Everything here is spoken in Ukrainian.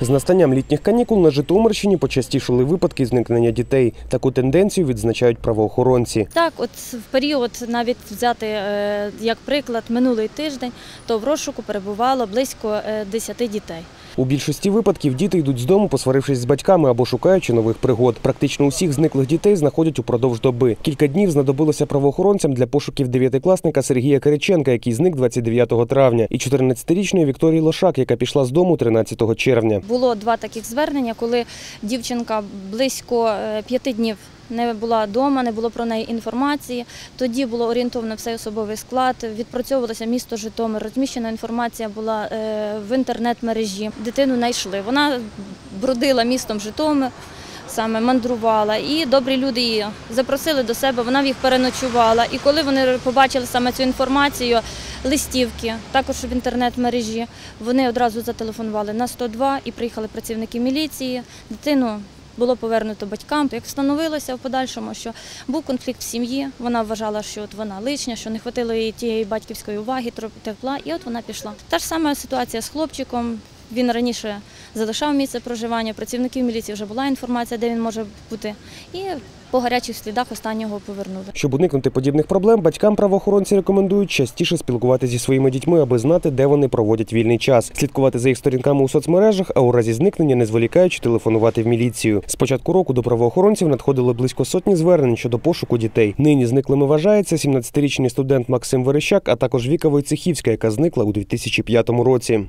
З настанням літніх канікул на Житомирщині почастішали випадки зникнення дітей. Таку тенденцію відзначають правоохоронці. Так, от в період навіть взяти е, як приклад минулий тиждень, то в розшуку перебувало близько е, 10 дітей. У більшості випадків діти йдуть з дому, посварившись з батьками або шукаючи нових пригод. Практично усіх зниклих дітей знаходять упродовж доби. Кілька днів знадобилося правоохоронцям для пошуків дев'ятикласника Сергія Кириченка, який зник 29 травня, і 14-річної Вікторії Лошак, яка пішла з дому 13 червня. Було два таких звернення, коли дівчинка близько е, п'яти днів не була вдома, не було про неї інформації. Тоді було орієнтовано все особовий склад, відпрацьовувалося місто Житомир, розміщена інформація була е, в інтернет-мережі. Дитину знайшли. Вона бродила містом Житомир. Саме мандрувала, і добрі люди її запросили до себе. Вона в їх переночувала. І коли вони побачили саме цю інформацію, листівки, також в інтернет-мережі, вони одразу зателефонували на 102 і приїхали працівники міліції. Дитину було повернуто батькам. Як встановилося в подальшому, що був конфлікт в сім'ї, вона вважала, що от вона лишня, що не хватило їй тієї батьківської уваги, тепла, і от вона пішла. Та ж сама ситуація з хлопчиком. Він раніше залишав місце проживання, працівників міліції вже була інформація, де він може бути. І по гарячих слідах останнього повернули. Щоб уникнути подібних проблем, батькам правоохоронці рекомендують частіше спілкуватися зі своїми дітьми, аби знати, де вони проводять вільний час, слідкувати за їх сторінками у соцмережах, а у разі зникнення, не зволікаючи телефонувати в міліцію. З початку року до правоохоронців надходило близько сотні звернень щодо пошуку дітей. Нині зниклими вважається 17-річний студент Максим Верещак, а також Віка Войцехівська, яка зникла у 2005 році.